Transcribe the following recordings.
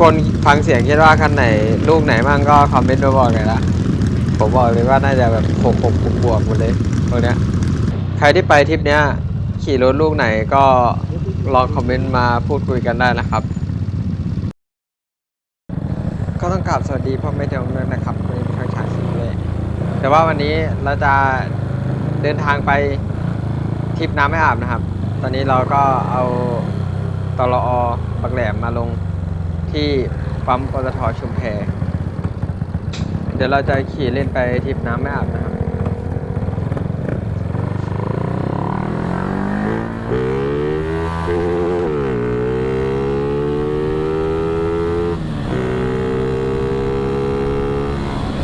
คนฟังเสียงคิดว่าคันไหนลูกไหนมั่งก็คอมเมนต์มาบอกเลยนะผมบอกเลยว่าน่าจะแบบหกหกบวกหมดเลยตัวเนี้ยใครที่ไปทริปเนี้ยขี่รถลูกไหนก็ลองคอมเมนต์มาพูดคุยกันได้นะครับ ก็ต้องกราบสวัสดีพ่อแม่เจ้าด้วยนะครับวันนี้เป็นช่างฉากสิเลย แต่ว่าวันนี้เราจะเดินทางไปทริปน้ำไม่อาบนะครับ ตอนนี้เราก็เอาตลอบักแหลมมาลง ที่ปั๊มปตทชุมแพเดี๋ยวเราจะขี่เล่นไปทริปน้ำไม่อาบนะครับ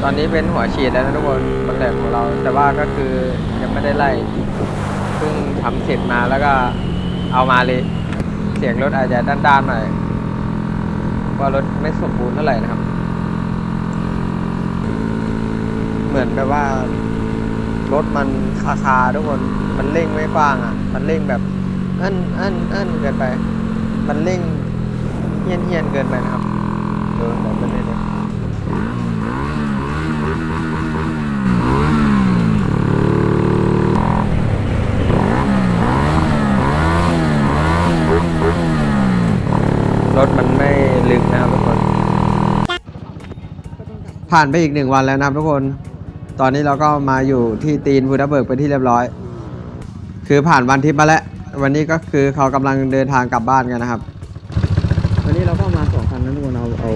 ตอนนี้เป็นหัวฉีดแล้วนะทุกคนบักแหลมของเรา แต่ว่าก็คือยังไม่ได้ไล่เพิ่งทำเสร็จมาแล้วก็เอามาเลย เสียงรถอาจจะด้านๆหน่อย ว่ารถไม่สมบูรณ์เท่าไหร่นะครับ เหมือนแบบว่ารถมันคาคาทุกคน มันเร่งไม่กว้างอะ มันเร่งแบบเอิ้นเอิ้นเอิ้นเกินไป มันเร่งเฮี้ยนเฮี้ยนเกินไปนะครับดูแบบนเลยเนี่ย ผ่านไปอีกหนึ่งวันแล้วนะครับทุกคน ตอนนี้เราก็มาอยู่ที่ตีนภูทับเบิกเป็นที่เรียบร้อย คือผ่านวันทิพย์มาแล้ว วันนี้ก็คือเขากำลังเดินทางกลับบ้านกันนะครับ วันนี้เราก็มาสองคันนะทุกคนเอาเอา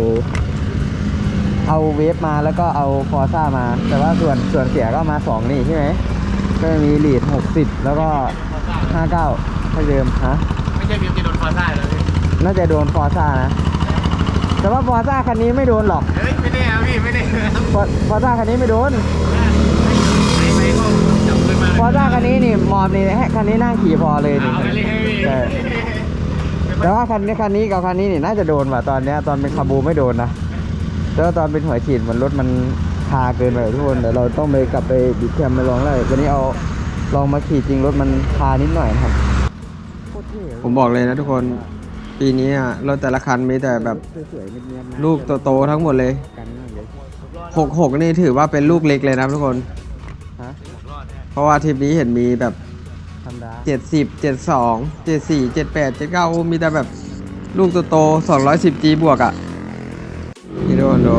เอาเวฟมาแล้วก็เอาฟอร์ซ่ามา แต่ว่าส่วนส่วนเสียก็มาสองนี่ใช่ไหมก็มีลีดหกสิบแล้วก็ห้าเก้าเท่าเดิมฮะไม่ใช่บิวจะโดนฟอร์ซ่าเลยน่าจะโดนฟอร์ซ่านะ แต่ว่าฟอร์ซ่าคันนี้ไม่โดนหรอกเฮ้ยไม่ได้ครับ พี่ไม่ได้ครับฟอร์ฟอร์ซ่าคันนี้ไม่โดนไปไปก็จับขึ้นมาฟอร์ซ่าคันนี้นี่มอมนี่ให้คันนี้นั่งขี่พอเลยนี่เอาไปเลยพี่ใช่แต่ว่าคันนี้คันนี้กับคันนี้นี่น่าจะโดนว่ะตอนเนี้ยตอนเป็นคาบูไม่โดนนะแต่ว่าตอนเป็นหัวฉีดมันรถมันคาเกินไปทุกคนเดี๋ยวเราต้องไปกลับไปบิดแคมไปลองเลยวันนี้เอาลองมาขี่จริงรถมันคานิดหน่อยนะครับ ผมบอกเลยนะทุกคน ปีนี้อะรถแต่ละคันมีแต่แบบลูกโตๆทั้งหมดเลยหกหกนี่ถือว่าเป็นลูกเล็กเลยนะทุกคนเพราะว่าทริปนี้เห็นมีแบบเจ็ดสิบเจ็ดสองเจ็ดสี่เจ็ดแปดเจ็ดเก้ามีแต่แบบลูกโตๆสองร้อยสิบจีบวกอะ่ะนี่ทุกคนดู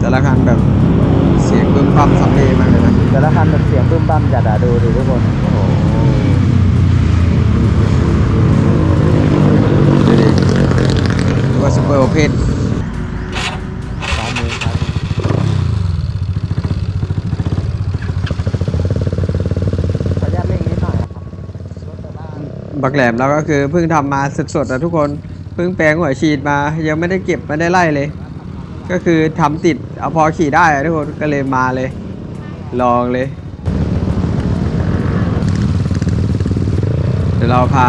แต่ละคันแบบเสียงบึ้มบั้มสัมเพมากเลยนะ แต่ละคันแบบเสียงบึ้มบั้มจัดอะดูดิทุกคนโอ้โหดูดิดู ว่าซูเปอร์โอเพนสองมือครับขออนุญาตเร่งนิดหน่อยนะครับรถแต่บ้านบักแหลมเราก็คือเพิ่งทำมาสดๆนะทุกคน เพิ่งแปลงหัวฉีดมา ยังไม่ได้เก็บไม่ได้ไล่เลย ก็คือทำติดเอาพอขี่ได้อะทุกคนก็เลยมาเลย ลองเลย เดี๋ยวเราพา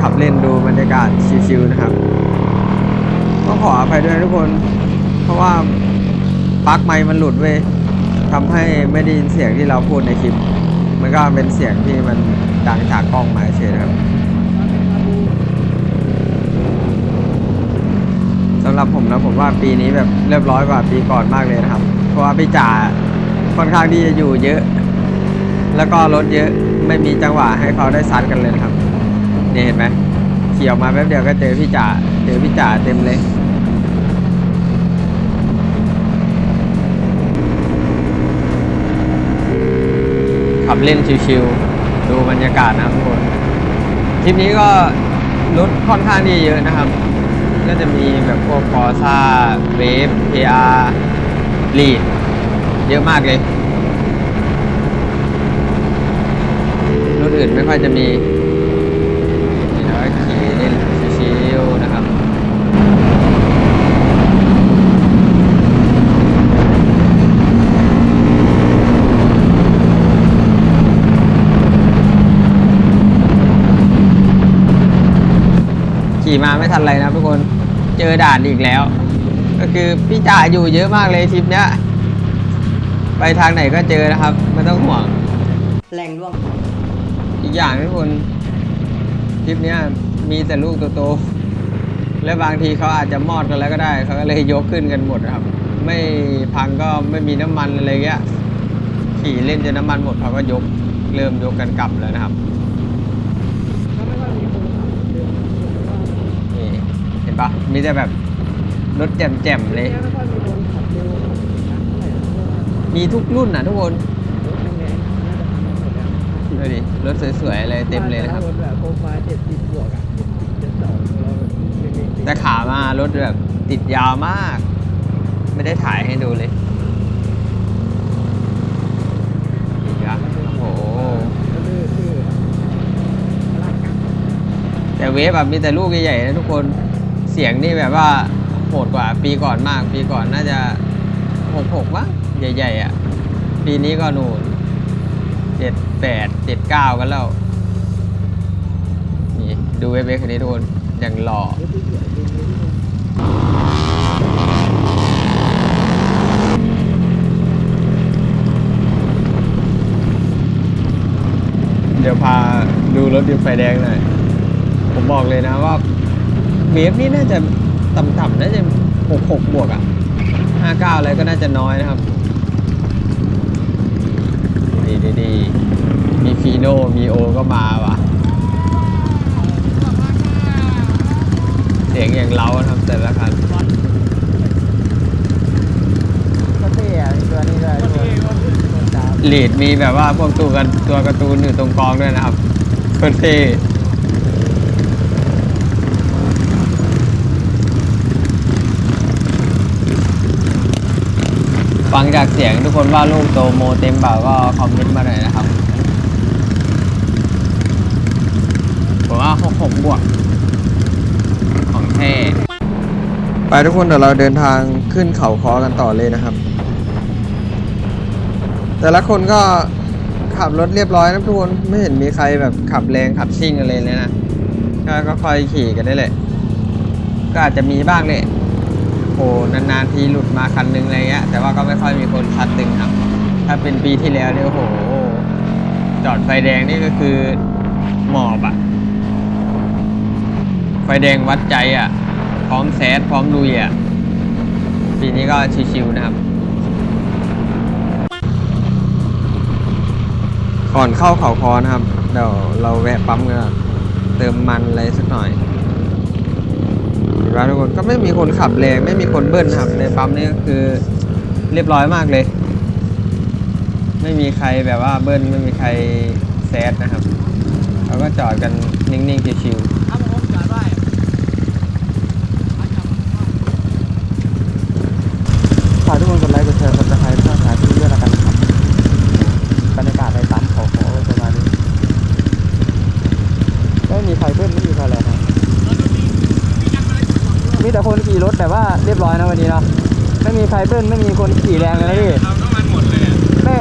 ขับเล่นดูบรรยากาศชิวๆนะครับต้อง ขออภัยด้วยนะทุกคน เพราะว่าปลั๊กไมค์มันหลุดเว้ยทำให้ไม่ได้ยินเสียงที่เราพูดในคลิป มันก็เป็นเสียงที่มันดังจากกล้องมาเฉยนะครับสำหรับผมนะผมว่าปีนี้แบบเรียบร้อยกว่าปีก่อนมากเลยนะครับ เพราะว่าพี่จ่าค่อนข้างที่จะอยู่เยอะ แล้วก็รถเยอะไม่มีจังหวะให้เขาได้ซัดกันเลยนะครับนี่เห็นไหมเขี่ยวมาแป๊บเดียวก็เจอพี่จ่าเจอพี่จ่าเต็มเลย ขับเล่นชิวๆดูบรรยากาศนะทุกคนทริปนี้ก็รถค่อนข้างที่เยอะนะครับ ก็จะมีแบบพวกฟอร์ซ่าเวฟเออาร์ลีดเยอะมากเลย รถอื่นไม่ค่อยจะมีนี่แล้วก็ขี่เล่นชิวๆนะครับ ขี่มาไม่ ทันไรนะครับทุกคนเจอด่านอีกแล้ว ก็คือพี่จ่าอยู่เยอะมากเลยทริปเนี้ย ไปทางไหนก็เจอนะครับไม่ต้องห่วงแรงร่วงอีกอย่างนะทุกคนทริปเนี้ยมีแต่ลูกโตๆแล้วบางทีเขาอาจจะมอดกันแล้วก็ได้เขาก็เลยยกขึ้นกันหมดครับ ไม่พังก็ไม่มีน้ำมันอะไรเงี้ยขี่เล่นจนน้ำมันหมดเขาก็ยกเริ่มยกกันกลับแล้วนะครับ ก็ไม่ค่อยมีคนขับเร็ว นี่เห็น ปะมีแต่แบบรถแจ่มๆเลย มีทุกรุ่นนะทุกคนรถแรงๆน่าจะทำมาหมดแล้วดูดิรถสวยๆอะไรเต็มเลยนะครับแต่ละนแบบโปรไฟล์เจ็ดสิบบวกอะเจ็ดสองเราแต่ขามารถแบบติดยาวมาก ไม่ได้ถ่ายให้ดูเลยอีกอะโอ้โหก็คือคือร่างกายแต่เวฟแบบมีแต่ลูกใหญ่ๆนะทุกคน เสียงนี่แบบว่าโหดกว่าปีก่อนมาก ปีก่อนน่าจะหกหกมั้งใหญ่ๆอะ ปีนี้ก็นูนเจ็ดแปดเจ็ดเก้ากันแล้ว นี่ ดูเวฟเวฟคันนี้ทุกคนอย่างหล่อเลยที่ผมเดี๋ยวพาดูรถดิวไฟแดงหน่อย ผมบอกเลยนะว่า เวฟนี่น่าจะต่ำๆน่าจะหกหกบวกอะห้าเก้าอะไรก็น่าจะน้อยนะครับ ดีดีดีมีฟีโนมีโอก็มาว่ะ เสียงอย่างเล้านะครับแต่ละคันก็เท่อะตัวนี้ด้วยตัวตัวดาวลีดมีแบบว่าพวกตัวกันตัวการ์ตูนอยู่ตรงกองด้วยนะครับโคตรเท่ ฟังจากเสียงทุกคนว่าลูกโตโมเต็มเปล่าก็คอมเมนต์มาหน่อยนะครับผมว่าหกหกบวก ของแท้ไปทุกคนเดี๋ยวเราเดินทางขึ้นเขาคอกันต่อเลยนะครับ แต่ละคนก็ขับรถเรียบร้อยนะทุกคนไม่เห็นมีใครแบบขับแรงขับซิ่งอะไรเลยนะก็ค่อยขี่กันได้เลย ก็อาจจะมีบ้างเลย โอ้นานๆทีหลุดมาคันนึงอะไรเงี้ย แต่ว่าก็ไม่ค่อยมีคนคัดตึงครับ ถ้าเป็นปีที่แล้วเนี่ยโอ้โห จอดไฟแดงนี่ก็คือหมอบอะไฟแดงวัดใจอะพร้อมแซดพร้อมลุยอะปีนี้ก็ชิวๆนะครับก่อนเข้าเขาคอนะครับ เดี๋ยวเราแวะปั๊มกันก่อนเติมมันอะไรสักหน่อย เห็นไหมทุกคนก็ไม่มีคนขับแรงไม่มีคนเบิ้ลครับ ในปั๊มนี่ก็คือเรียบร้อยมากเลย ไม่มีใครแบบว่าเบิ้ลไม่มีใครแซดนะครับเขาก็จอดกันนิ่งๆชิวๆรับผมจอดไว้ ฝากทุกคนกดไลค์กดแชร์กดติดตามเพื่อหาที่ด้วยละกันครับบรรยากาศในปั๊มเขาขอประมาณนี้ไม่มีใครเพื่อนไม่มีใครอะไรนะ มีแต่คนขี่รถแต่ว่าเรียบร้อยนะวันนี้เนาะไม่มีใครเบิ้ลไม่มีคนขี่แรงเลยนะพี่เราน้ำมันหมดเลยอะไม่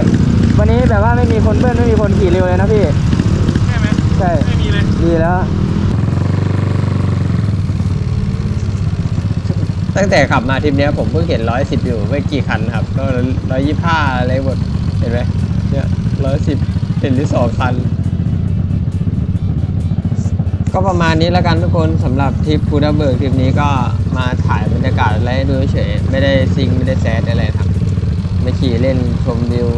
วันนี้แบบว่าไม่มีคนเบิ้ลไม่มีคนขี่เร็วเลยนะพี่ใช่ไหมใช่ไม่มีเลยดีแล้วๆตั้งแต่ขับมาทริปเนี้ยผมเพิ่งเห็นร้อยสิบอยู่ไม่กี่คันครับ ก็ร้อยยี่ห้าอะไรหมดเห็นไหมเนี่ยร้อยสิบเห็นที่สองคัน ก็ประมาณนี้แล้วกันทุกคนสำหรับทริปพูดาเบิร์กทริปนี้ก็มาถ่ายบรรยากาศอะไรให้ดูเฉยไม่ได้ซิงไม่ได้แซดอะไรครับมาขี่เล่นชมวิว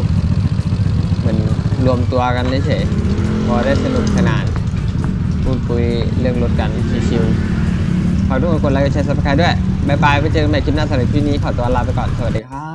เหมือนรวมตัวกันเฉยพอได้สนุกสนานพูดคุยเรื่องรถกันชิวๆฝากทุกคนกดไลค์กดแชร์ซับสไครด้วยบายบายไปเจอกันใหม่คลิปหน้าสำหรับคลิปนี้ขอตัวลาไปก่อนสวัสดีครับ